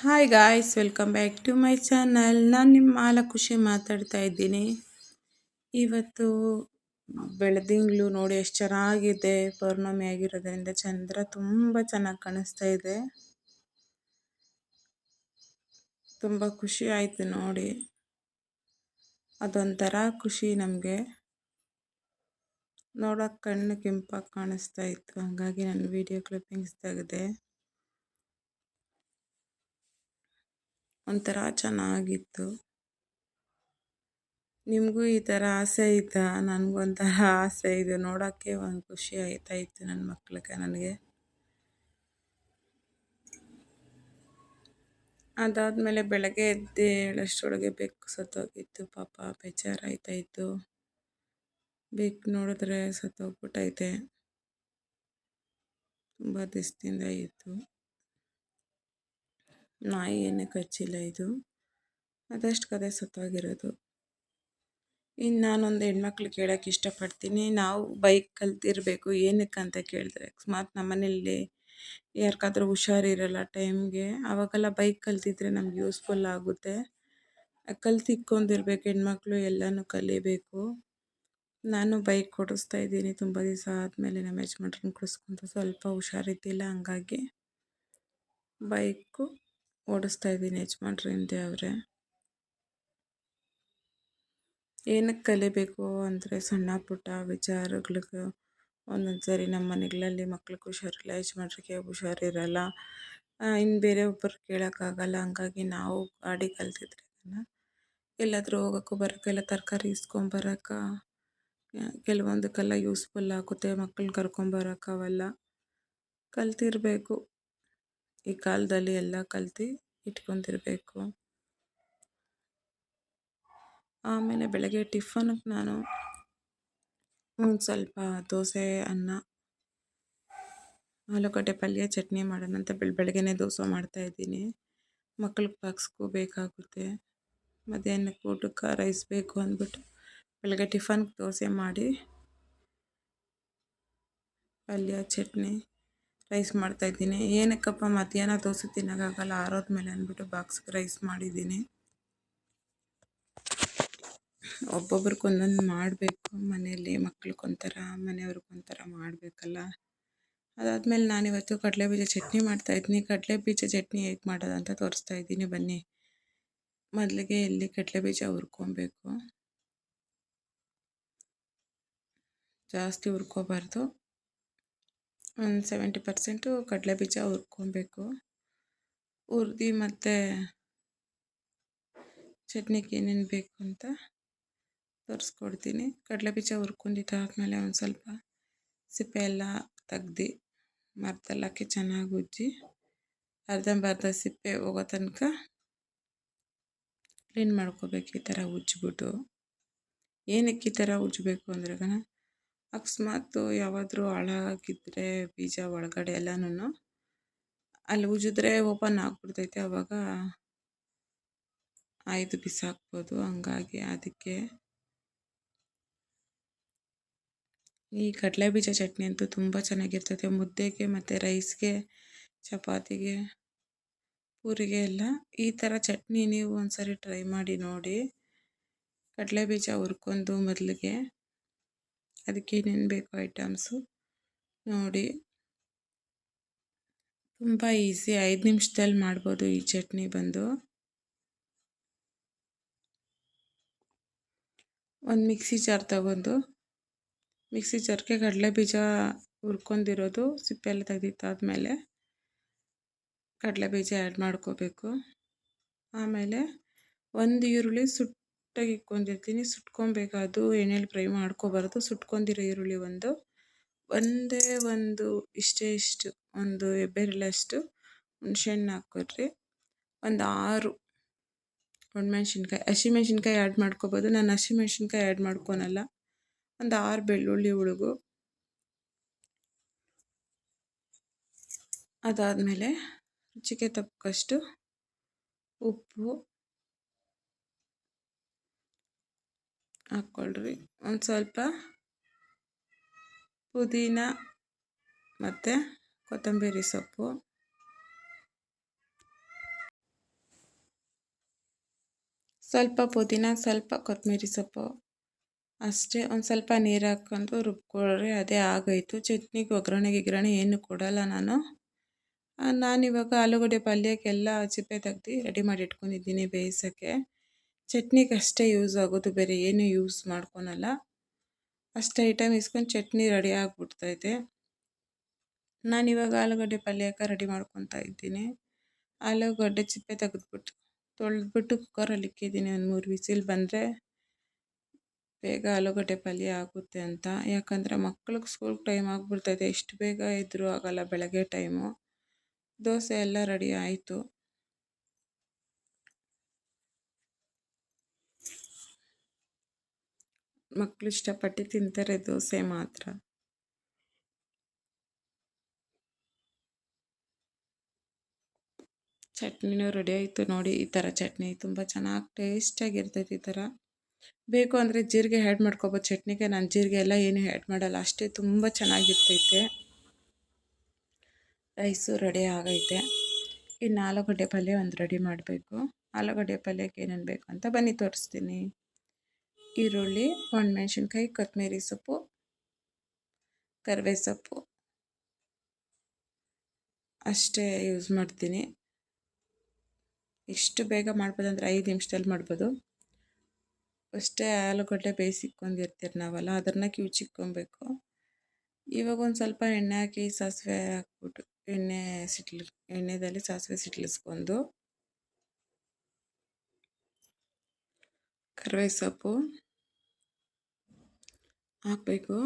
Hi guys welcome back to my channel ನಾನು ನಿಮ್ಮ ಮಾಲ ಖುಷಿ ಮಾತಾಡ್ತಾ ಇದ್ದೀನಿ. ಇವತ್ತು ಬೆಳದಿಂಗ್ಳು ನೋಡಿ ಎಷ್ಟು ಚೆನ್ನಾಗಿದೆ. ಪೌರ್ಣಮಿ ಆಗಿರೋದ್ರಿಂದ ಚಂದ್ರ ತುಂಬ ಚೆನ್ನಾಗಿ ಕಾಣಿಸ್ತಾ ಇದೆ. ತುಂಬ ಖುಷಿ ಆಯಿತು ನೋಡಿ. ಅದೊಂಥರ ಖುಷಿ ನಮಗೆ. ನೋಡೋಕೆ ಕಣ್ಣು ಕೆಂಪಾಗಿ ಕಾಣಿಸ್ತಾ ಇತ್ತು. ಹಾಗಾಗಿ ನಾನು ವಿಡಿಯೋ ಕ್ಲಿಪ್ಪಿಂಗ್ಸ್ ತೆಗೆದೆ. ಒಂಥರ ಚೆನ್ನಾಗಿತ್ತು. ನಿಮಗೂ ಈ ಥರ ಆಸೆ ಇತ್ತಾ? ನನಗೊಂಥರ ಆಸೆ ಇದೆ. ನೋಡೋಕ್ಕೆ ಒಂದು ಖುಷಿ ಆಯ್ತಾ ಇತ್ತು ನನ್ನ ಮಕ್ಕಳಿಗೆ ನನಗೆ. ಅದಾದಮೇಲೆ ಬೆಳಗ್ಗೆ ಎದ್ದು ಹೇಳಷ್ಟೊಳಗೆ ಬೆಕ್ಕು ಸತ್ತೋಗಿತ್ತು. ಪಾಪ ಬೇಜಾರಾಯ್ತಾಯಿತ್ತು ಬೆಕ್ಕು ನೋಡಿದ್ರೆ ಸತ್ತೋಗ್ಬಿಟ್ಟೈತೆ ತುಂಬ ದಿವಸದಿಂದ ಇತ್ತು. ನಾಯಿ ಏನೇ ಕಚ್ಚಿಲ್ಲ ಇದು. ಅದಷ್ಟು ಕದೆ ಸತ್ತೋಗಿರೋದು. ಇನ್ನು ನಾನೊಂದು ಹೆಣ್ಮಕ್ಳು ಕೇಳೋಕ್ಕೆ ಇಷ್ಟಪಡ್ತೀನಿ. ನಾವು ಬೈಕ್ ಕಲ್ತಿರಬೇಕು ಏನಕ್ಕೆ ಅಂತ ಕೇಳಿದ್ರೆ ಅಕಸ್ಮಾತ್ ನಮ್ಮ ಮನೇಲಿ ಯಾರಿಗಾದ್ರೂ ಹುಷಾರಿರಲ್ಲ ಟೈಮ್ಗೆ. ಆವಾಗೆಲ್ಲ ಬೈಕ್ ಕಲ್ತಿದ್ರೆ ನಮ್ಗೆ ಯೂಸ್ಫುಲ್ ಆಗುತ್ತೆ. ಕಲ್ತಿಕ್ಕೊಂಡಿರ್ಬೇಕು ಹೆಣ್ಮಕ್ಳು, ಎಲ್ಲನೂ ಕಲಿಬೇಕು. ನಾನು ಬೈಕ್ ಕೊಡಿಸ್ತಾ ಇದ್ದೀನಿ ತುಂಬ ದಿವಸ ಆದಮೇಲೆ ನಮ್ಮ ಯಜಮಾನ್ರನ್ನ ಕೊಡಿಸ್ಕೊಂತ ಸ್ವಲ್ಪ ಹುಷಾರಿದ್ದಿಲ್ಲ ಹಂಗಾಗಿ. ಬೈಕು ಓಡಿಸ್ತಾ ಇದ್ದೀನಿ ಯಜಮಾನ್ರಿ ಹಿಂದೆ ಅವರೇ. ಏನಕ್ಕೆ ಕಲಿಬೇಕು ಅಂದರೆ ಸಣ್ಣ ಪುಟ್ಟ ವಿಚಾರಗಳಿಗೆ ಒಂದೊಂದು ಸರಿ ನಮ್ಮ ಮನೆಗಳಲ್ಲಿ ಮಕ್ಳಿಗೆ ಹುಷಾರಿಲ್ಲ, ಯಜಮಾನ್ರಿಗೆ ಹುಷಾರಿರಲ್ಲ. ಇನ್ನು ಬೇರೆ ಒಬ್ಬರು ಕೇಳೋಕ್ಕಾಗಲ್ಲ, ಹಂಗಾಗಿ ನಾವು ಗಾಡಿ ಕಲ್ತಿದ್ರೆ ಎಲ್ಲಾದರೂ ಹೋಗೋಕ್ಕೂ ಬರೋಕ್ಕೆಲ್ಲ ತರಕಾರಿ ಇಸ್ಕೊಂಬರಕ್ಕೆ ಕೆಲವೊಂದಕ್ಕೆಲ್ಲ ಯೂಸ್ಫುಲ್ ಆಗುತ್ತೆ ಮಕ್ಕಳನ್ನ ಕರ್ಕೊಂಬರಕ್ಕೆ ಅವೆಲ್ಲ ಕಲ್ತಿರಬೇಕು. ಈ ಕಾಲದಲ್ಲಿ ಎಲ್ಲ ಕಲ್ತು ಇಟ್ಕೊತಿರ್ಬೇಕು ಆಮೇಲೆ ಬೆಳಗ್ಗೆ ಟಿಫನ್ಗೆ ನಾನು ಒಂದು ಸ್ವಲ್ಪ ದೋಸೆ, ಅನ್ನ, ಆಲೂಗಡ್ಡೆ, ಪಲ್ಯ, ಚಟ್ನಿ ಮಾಡೋಣ ಅಂತ ಬೆಳ, ಬೆಳಗ್ಗೆನೇ ದೋಸೆ ಮಾಡ್ತಾಯಿದ್ದೀನಿ ಮಕ್ಳಿಗೆ ಬಾಕ್ಸ್ಗೂ ಬೇಕಾಗುತ್ತೆ. ಮಧ್ಯಾಹ್ನಕ್ಕೆ ಊಟಕ್ಕೆ ರೈಸ್ ಬೇಕು ಅಂದ್ಬಿಟ್ಟು ಬೆಳಗ್ಗೆ ಟಿಫನ್ಗೆ ದೋಸೆ ಮಾಡಿ, ಪಲ್ಯ, ಚಟ್ನಿ ರೈಸ್ ಮಾಡ್ತಾಯಿದ್ದೀನಿ ಏನಕ್ಕಪ್ಪ ಮಧ್ಯಾಹ್ನ ದೋಸೆ ತಿನ್ನೋಕ್ಕಾಗಲ್ಲ ಆರೋದ್ಮೇಲೆ ಅಂದ್ಬಿಟ್ಟು ಬಾಕ್ಸ್ಗೆ ರೈಸ್ ಮಾಡಿದ್ದೀನಿ. ಒಬ್ಬೊಬ್ರಿಗೆ ಒಂದೊಂದು ಮಾಡಬೇಕು, ಮನೆಯಲ್ಲಿ ಮಕ್ಳಿಗೊಂಥರ ಮನೆಯವ್ರಿಗೊಂಥರ ಮಾಡಬೇಕಲ್ಲ. ಅದಾದಮೇಲೆ ನಾನಿವತ್ತು ಕಡಲೆ ಬೀಜ ಚಟ್ನಿ ಮಾಡ್ತಾಯಿದ್ದೀನಿ ಕಡಲೆ ಬೀಜ ಚಟ್ನಿ ಹೇಗೆ ಮಾಡೋದು ಅಂತ ತೋರಿಸ್ತಾ ಇದ್ದೀನಿ. ಬನ್ನಿ. ಮೊದಲಿಗೆ ಇಲ್ಲಿ ಕಡಲೆ ಬೀಜ ಹುರ್ಕೊಬೇಕು? ಜಾಸ್ತಿ ಹುರ್ಕೋಬಾರ್ದು. ಒಂದು ಸೆವೆಂಟಿ ಪರ್ಸೆಂಟು ಕಡಲೆ ಬೀಜ ಹುರ್ಕೊಬೇಕು. ಹುರ್ದು ಮತ್ತು ಚಟ್ನಿಗೆ ಏನೇನು ಬೇಕು ಅಂತ ತೋರಿಸ್ಕೊಡ್ತೀನಿ. ಕಡಲೆ ಕಡಲೆಬೀಜ ಹುರ್ಕೊಂಡಿದ್ದಾದ್ಮೇಲೆ ಒಂದು ಸ್ವಲ್ಪ ಸಿಪ್ಪೆ ಎಲ್ಲ ತೆಗ್ದು ಮರದಲ್ಲಾಕಿ ಚೆನ್ನಾಗಿ ಉಜ್ಜಿ ಅರ್ಧಂಬರ್ಧ ಸಿಪ್ಪೆ ಹೋಗೋ ತನಕ ಕ್ಲೀನ್ ಮಾಡ್ಕೋಬೇಕು ಈ ಥರ ಉಜ್ಜಿಬಿಟ್ಟು. ಏನಕ್ಕೆ ಈ ಥರ ಉಜ್ಜಬೇಕು ಅಂದ್ರೆ ಅಕಸ್ಮಾತು ಯಾವಾದರೂ ಹಾಳಾಗಿದ್ದರೆ ಬೀಜ ಒಳಗಡೆ ಎಲ್ಲನೂ ಅಲ್ಲಿ ಉಜಿದ್ರೆ ಓಪನ್ ಆಗಿಬಿಡ್ತೈತೆ. ಆವಾಗ ಆಯ್ದು ಬಿಸಾಕ್ಬೋದು. ಹಂಗಾಗಿ ಅದಕ್ಕೆ ಈ ಕಡಲೆ ಬೀಜ ಚಟ್ನಿ ಅಂತೂ ತುಂಬ ಚೆನ್ನಾಗಿರ್ತೈತೆ. ಮುದ್ದೆಗೆ ಮತ್ತು ರೈಸ್ಗೆ, ಚಪಾತಿಗೆ, ಪೂರಿಗೆ ಎಲ್ಲ ಈ ಥರ ಚಟ್ನಿ ನೀವು ಒಂದ್ಸರಿ ಟ್ರೈ ಮಾಡಿ ನೋಡಿ. ಕಡಲೆ ಬೀಜ ಹುರ್ಕೊಂಡು ಮೊದಲಿಗೆ ಅದಕ್ಕೆ ಏನೇನು ಬೇಕು ಐಟಮ್ಸು. ನೋಡಿ. ತುಂಬ ಈಸಿ. ಐದು ನಿಮಿಷದಲ್ಲಿ ಮಾಡ್ಬೋದು ಈ ಚಟ್ನಿ ಬಂದು. ಒಂದು ಮಿಕ್ಸಿ ಜಾರ್ ತಗೊಂಡು. ಮಿಕ್ಸಿ ಜಾರ್ಗೆ ಕಡಲೆ ಬೀಜ ಹುರ್ಕೊಂಡಿರೋದು ಸಿಪ್ಪೆ ಎಲ್ಲ ತೆಗೆದಿತ್ತಾದಮೇಲೆ ಕಡಲೆ ಬೀಜ ಆ್ಯಡ್ ಮಾಡ್ಕೋಬೇಕು. ಆಮೇಲೆ ಒಂದು ಈರುಳ್ಳಿ ಸುಟ್ಟು ಸುಟ್ಟಾಗಿ ಇಕ್ಕೊಂಡಿರ್ತೀನಿ ಸುಟ್ಕೊಬೇಕು ಅದು ಎಣ್ಣೆಲಿ ಫ್ರೈ ಮಾಡ್ಕೋಬಾರ್ದು. ಸುಟ್ಕೊಂಡಿರೋ ಈರುಳ್ಳಿ ಒಂದು, ಒಂದೇ ಒಂದು ಇಷ್ಟೇ ಇಷ್ಟು, ಒಂದು ಹೆಬ್ಬೆರಳಷ್ಟು ಹುಣ್ಸೆಹಣ್ಣು ಹಾಕ್ಕೊಡ್ರಿ. ಒಂದು ಆರು ಒಣಮೆಣ್ಸಿನ್ಕಾಯಿ, ಹಸಿಮೆಣ್ಸಿನ್ಕಾಯಿ ಆ್ಯಡ್ ಮಾಡ್ಕೋಬೋದು. ನಾನು ಹಸಿಮೆಣ್ಸಿನ್ಕಾಯಿ ಆ್ಯಡ್ ಮಾಡ್ಕೊಳಲ್ಲ ಒಂದು ಆರು ಬೆಳ್ಳುಳ್ಳಿ ಉಳುಗು ಅದಾದಮೇಲೆ ರುಚಿಗೆ ತಕ್ಕಷ್ಟು ಉಪ್ಪು. ಹಾಕ್ಕೊಳ್ರಿ ಒಂದು ಸ್ವಲ್ಪ ಪುದೀನ ಮತ್ತು ಕೊತ್ತಂಬರಿ ಸೊಪ್ಪು. ಸ್ವಲ್ಪ ಪುದೀನ, ಸ್ವಲ್ಪ ಕೊತ್ತಂಬರಿ ಸೊಪ್ಪು. ಅಷ್ಟೇ ಒಂದು ಸ್ವಲ್ಪ ನೀರು ಹಾಕ್ಕೊಂಡು ರುಬ್ಕೊಳ್ರಿ ಅದೇ ಆಗೋಯ್ತು. ಚಟ್ನಿಗೆ ಒಗ್ಗರಣೆ ಗಿಗ್ರಣೆ ಏನು ಕೊಡಲ್ಲ ನಾನು. ನಾನಿವಾಗ ಆಲೂಗಡ್ಡೆ ಪಲ್ಯಕ್ಕೆಲ್ಲ ಸಿಪ್ಪೆ ತೆಗ್ದು ರೆಡಿ ಮಾಡಿ ಇಟ್ಕೊಂಡಿದ್ದೀನಿ ಬೇಯಿಸೋಕ್ಕೆ. ಚಟ್ನಿಗೆ ಅಷ್ಟೇ ಯೂಸ್ ಆಗೋದು, ಬೇರೆ ಏನು ಯೂಸ್ ಮಾಡ್ಕೊಳಲ್ಲ. ಅಷ್ಟು ಐಟಮ್ ಇಸ್ಕೊಂಡು ಚಟ್ನಿ ರೆಡಿ ಆಗಿಬಿಡ್ತೈತೆ. ನಾನಿವಾಗ ಆಲೂಗಡ್ಡೆ ಪಲ್ಯಕ್ಕೆ ರೆಡಿ ಮಾಡ್ಕೊತಾ ಇದ್ದೀನಿ. ಆಲೂಗಡ್ಡೆ ಚಿಪ್ಪೆ ತೆಗೆದ್ಬಿಟ್ಟು, ತೊಳೆದ್ಬಿಟ್ಟು ಕುಕ್ಕರಲ್ಲಿ ಇಕ್ಕಿದ್ದೀನಿ. ಒಂದು ಮೂರು ವಿಸಿಲ್ ಬಂದರೆ ಬೇಗ ಆಲೂಗಡ್ಡೆ ಪಲ್ಯ ಆಗುತ್ತೆ ಅಂತ. ಯಾಕಂದರೆ ಮಕ್ಳಿಗೆ ಸ್ಕೂಲ್ ಟೈಮ್ ಆಗಿಬಿಡ್ತೈತೆ. ಎಷ್ಟು ಬೇಗ ಇದ್ದರೂ ಆಗಲ್ಲ ಬೆಳಗ್ಗೆ ಟೈಮು ದೋಸೆ ಎಲ್ಲ ರೆಡಿ ಆಯಿತು. ಮಕ್ಕಳು ಇಷ್ಟಪಟ್ಟು ತಿಂತಾರೆ ದೋಸೆ ಮಾತ್ರ. ಚಟ್ನಿನೂ ರೆಡಿ ಆಯಿತು ನೋಡಿ, ಈ ಥರ ಚಟ್ನಿ ತುಂಬ ಚೆನ್ನಾಗಿ ಟೇಸ್ಟಾಗಿರ್ತೈತೆ ಈ ಥರ ಬೇಕು ಅಂದರೆ ಜೀರಿಗೆ ಆ್ಯಡ್ ಮಾಡ್ಕೊಬೋದು. ಚಟ್ನಿಗೆ ನಾನು ಜೀರಿಗೆ ಎಲ್ಲ ಏನು ಆ್ಯಡ್ ಮಾಡಲ್ಲ, ಅಷ್ಟೇ ತುಂಬ ಚೆನ್ನಾಗಿರ್ತೈತೆ. ರೈಸು ರೆಡಿ ಆಗೈತೆ. ಇನ್ನು ಆಲೂಗಡ್ಡೆ ಪಲ್ಯ ಒಂದು ರೆಡಿ ಮಾಡಬೇಕು. ಆಲೂಗಡ್ಡೆ ಪಲ್ಯಕ್ಕೆ ಏನೇನು ಬೇಕು ಅಂತ ಬನ್ನಿ ತೋರಿಸ್ತೀನಿ. ಈರುಳ್ಳಿ, ಒಣಮೆಣ್ಸಿನ್ಕಾಯಿ, ಕೊತ್ತಂಬರಿ ಸೊಪ್ಪು ಕರಿಬೇ ಸೊಪ್ಪು ಅಷ್ಟೇ ಯೂಸ್ ಮಾಡ್ತೀನಿ. ಎಷ್ಟು ಬೇಗ ಮಾಡ್ಬೋದು ಅಂದರೆ ಐದು ನಿಮಿಷದಲ್ಲಿ ಮಾಡ್ಬೋದು. ಅಷ್ಟೇ ಆಲೂಗಡ್ಡೆ ಬೇಯಿಸಿಕ್ಕೊಂಡಿರ್ತೀರಿ ನಾವಲ್ಲ, ಅದನ್ನು ಕಿವುಚಿಕ್ಕೊಬೇಕು ಇವಾಗ ಒಂದು ಸ್ವಲ್ಪ ಎಣ್ಣೆ ಹಾಕಿ ಸಾಸಿವೆ ಹಾಕ್ಬಿಟ್ಟು, ಎಣ್ಣೆ ಸಿಟ್ಲಿ, ಎಣ್ಣೆದಲ್ಲಿ ಸಾಸಿವೆ ಸಿಟ್ಲಿಸ್ಕೊಂಡು ಕರಿವೆ ಸೊಪ್ಪು ಹಾಕಬೇಕು.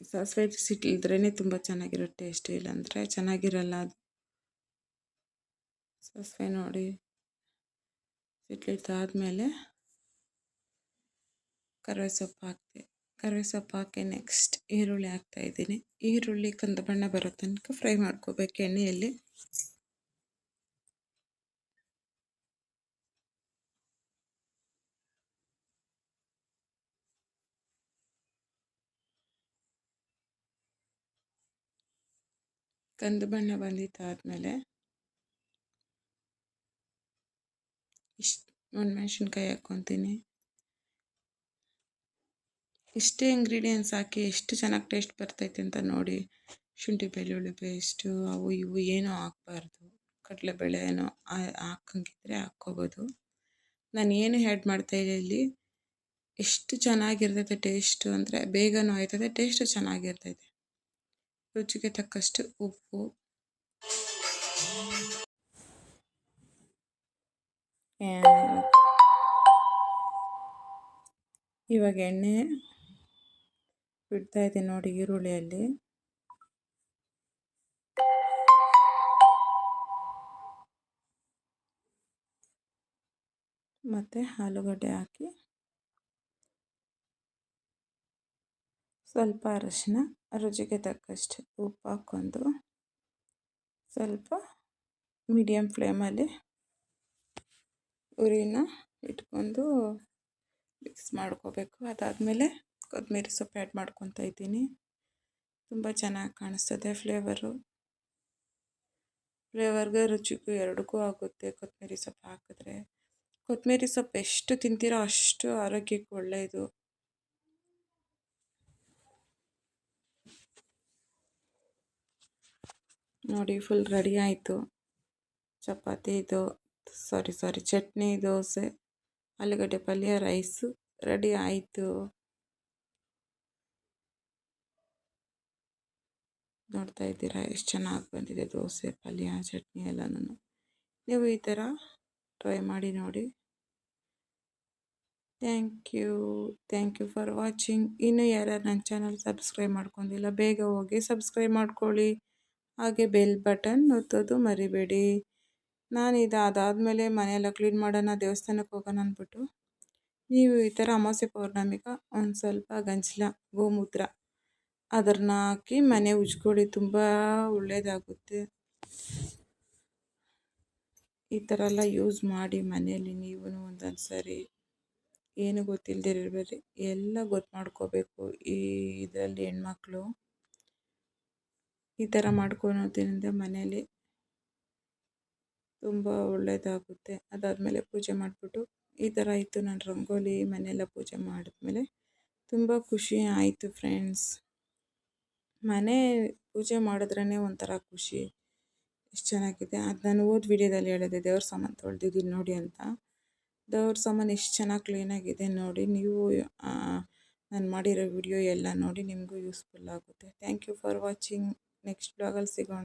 ಸಾಸಿವೆ ಸಿಟ್ಟಿಲ್ದ್ರೇ ತುಂಬ ಚೆನ್ನಾಗಿರೋ ಟೇಸ್ಟ್ ಇಲ್ಲಾಂದರೆ ಚೆನ್ನಾಗಿರಲ್ಲ ಅದು. ಸಾಸಿವೆ ನೋಡಿ ಸಿಟ್ಲಿದ್ದಾದಮೇಲೆ ಕರಿವೆ ಸೊಪ್ಪು ಹಾಕ್ತೆ, ಕರಿವೆ ಸೊಪ್ಪು ಹಾಕಿ ನೆಕ್ಸ್ಟ್ ಈರುಳ್ಳಿ ಹಾಕ್ತಾಯಿದ್ದೀನಿ ಈರುಳ್ಳಿ ಕಂದು ಬಣ್ಣ ಬರೋ ತನಕ ಫ್ರೈ ಮಾಡ್ಕೋಬೇಕು ಎಣ್ಣೆಯಲ್ಲಿ. ಕಂದು ಬಣ್ಣ ಬಂದಿದ್ದಾದಮೇಲೆ ಇಷ್ಟು ಒಂದು ಮೆಣಸಿನ್ಕಾಯಿ ಹಾಕ್ಕೊತೀನಿ. ಇಷ್ಟೇ ಇಂಗ್ರೀಡಿಯೆಂಟ್ಸ್ ಹಾಕಿ ಎಷ್ಟು ಚೆನ್ನಾಗಿ ಟೇಸ್ಟ್ ಬರ್ತೈತೆ ಅಂತ ನೋಡಿ. ಶುಂಠಿ, ಬೆಳ್ಳುಳ್ಳಿ ಪೇಸ್ಟು ಅವು ಇವು ಏನೂ ಹಾಕ್ಬಾರ್ದು. ಕಡಲೆಬೇಳೆ ಏನೋ ಹಾಕಂಗಿದ್ರೆ ಹಾಕ್ಕೋಬೋದು. ನಾನು ಏನು ಮಾಡ್ತಾ ಮಾಡ್ತಾಯಿಲ್ಲ ಇಲ್ಲಿ. ಎಷ್ಟು ಚೆನ್ನಾಗಿರ್ತೈತೆ ಟೇಸ್ಟು ಅಂದರೆ ಬೇಗನೂ ಆಯ್ತದೆ ಟೇಸ್ಟು ಚೆನ್ನಾಗಿರ್ತೈತೆ. ರುಚಿಗೆ ತಕ್ಕಷ್ಟು ಉಪ್ಪು. ಇವಾಗ ಎಣ್ಣೆ ಬಿಡ್ತಾ ಇದೆ ನೋಡಿ ಈರುಳ್ಳಿಯಲ್ಲಿ. ಮತ್ತು ಆಲೂಗಡ್ಡೆ ಹಾಕಿ. ಸ್ವಲ್ಪ ಅರಶಿನ. ರುಚಿಗೆ ತಕ್ಕಷ್ಟು ಉಪ್ಪು ಹಾಕ್ಕೊಂಡು ಸ್ವಲ್ಪ ಮೀಡಿಯಮ್ ಫ್ಲೇಮಲ್ಲಿ ಉರಿನ ಇಟ್ಕೊಂಡು ಮಿಕ್ಸ್ ಮಾಡ್ಕೋಬೇಕು. ಅದಾದಮೇಲೆ ಕೊತ್ತಂಬರಿ ಸೊಪ್ಪು ಆ್ಯಡ್ ಮಾಡ್ಕೊತಾ ಇದ್ದೀನಿ. ತುಂಬ ಚೆನ್ನಾಗಿ ಕಾಣಿಸ್ತದೆ ಫ್ಲೇವರು ಫ್ಲೇವರ್ಗೆ ರುಚಿಗೂ ಎರಡಕ್ಕೂ ಆಗುತ್ತೆ ಕೊತ್ತಂಬರಿ ಸೊಪ್ಪು ಹಾಕಿದ್ರೆ. ಕೊತ್ತಂಬರಿ ಸೊಪ್ಪು ಎಷ್ಟು ತಿಂತೀರೋ ಅಷ್ಟು ಆರೋಗ್ಯಕ್ಕೆ ಒಳ್ಳೆಯದು. ನೋಡಿ ಫುಲ್ ರೆಡಿ ಆಯಿತು. ಚಪಾತಿ ಇದು ಸಾರಿ ಸಾರಿ ಚಟ್ನಿ, ದೋಸೆ, ಆಲೂಗಡ್ಡೆ ಪಲ್ಯ ರೈಸು ರೆಡಿ ಆಯಿತು. ನೋಡ್ತಾ ಇದ್ದೀರಾ, ಎಷ್ಟು ಚೆನ್ನಾಗಿ ಬಂದಿದೆ ದೋಸೆ, ಪಲ್ಯ, ಚಟ್ನಿ ಎಲ್ಲನೂ ನೀವು ಈ ಥರ ಟ್ರೈ ಮಾಡಿ ನೋಡಿ. Thank you thank you for watching ಇನ್ನೂ ಯಾರ್ಯಾರು ನನ್ನ ಚಾನಲ್ ಸಬ್ಸ್ಕ್ರೈಬ್ ಮಾಡ್ಕೊಂಡಿಲ್ಲ, ಬೇಗ ಹೋಗಿ ಸಬ್ಸ್ಕ್ರೈಬ್ ಮಾಡ್ಕೊಳ್ಳಿ. ಹಾಗೆ ಬೆಲ್ ಬಟನ್ ಒತ್ತೋದು ಮರಿಬೇಡಿ. ನಾನು ಇದು ಅದಾದಮೇಲೆ ಮನೆಯೆಲ್ಲ ಕ್ಲೀನ್ ಮಾಡೋಣ, ದೇವಸ್ಥಾನಕ್ಕೆ ಹೋಗೋಣ ಅಂದ್ಬಿಟ್ಟು ನೀವು ಈ ಥರ ಅಮಾವಾಸ್ಯೆ ಪೌರ್ಣಮಿಗೆ ಒಂದು ಸ್ವಲ್ಪ ಗಂಜಲ, ಗೋಮೂತ್ರ ಅದನ್ನ ಹಾಕಿ ಮನೆ ಉಜ್ಕೊಳ್ಳಿ, ತುಂಬ ಒಳ್ಳೆಯದಾಗುತ್ತೆ ಈ ಥರ ಎಲ್ಲ ಯೂಸ್ ಮಾಡಿ ಮನೆಯಲ್ಲಿ ನೀವು ಒಂದೊಂದು ಸರಿ. ಏನು ಗೊತ್ತಿಲ್ಲದಿರಬೇಡಿ ಎಲ್ಲ ಗೊತ್ತು ಮಾಡ್ಕೋಬೇಕು ಈ ಇದರಲ್ಲಿ ಹೆಣ್ಮಕ್ಳು. ಈ ಥರ ಮಾಡ್ಕೊಳೋದ್ರಿಂದ ಮನೆಯಲ್ಲಿ ತುಂಬ ಒಳ್ಳೆಯದಾಗುತ್ತೆ ಅದಾದಮೇಲೆ ಪೂಜೆ ಮಾಡಿಬಿಟ್ಟು ಈ ಥರ ಇತ್ತು ನಾನು ರಂಗೋಲಿ, ಮನೆಯೆಲ್ಲ ಪೂಜೆ ಮಾಡಿದ್ಮೇಲೆ ತುಂಬ ಖುಷಿ ಆಯಿತು ಫ್ರೆಂಡ್ಸ್ ಮನೆ ಪೂಜೆ ಮಾಡಿದ್ರೇ ಒಂಥರ ಖುಷಿ. ಎಷ್ಟು ಚೆನ್ನಾಗಿದೆ. ಅದು ನಾನು ಹೋದ ವಿಡಿಯೋದಲ್ಲಿ ಹೇಳಿದೆ, ದೇವ್ರ ಸಾಮಾನು ತೊಳೆದಿದ್ದೀನಿ ನೋಡಿ ಅಂತ. ದೇವ್ರ ಸಾಮಾನು ಎಷ್ಟು ಚೆನ್ನಾಗಿ ಕ್ಲೀನಾಗಿದೆ ನೋಡಿ, ನೀವು ನಾನು ಮಾಡಿರೋ ವಿಡಿಯೋ ಎಲ್ಲ ನೋಡಿ ನಿಮಗೂ ಯೂಸ್ಫುಲ್ ಆಗುತ್ತೆ. Thank you for watching next ಬ್ಲಾಗಲ್ಲಿ ಸಿಗೋಣ.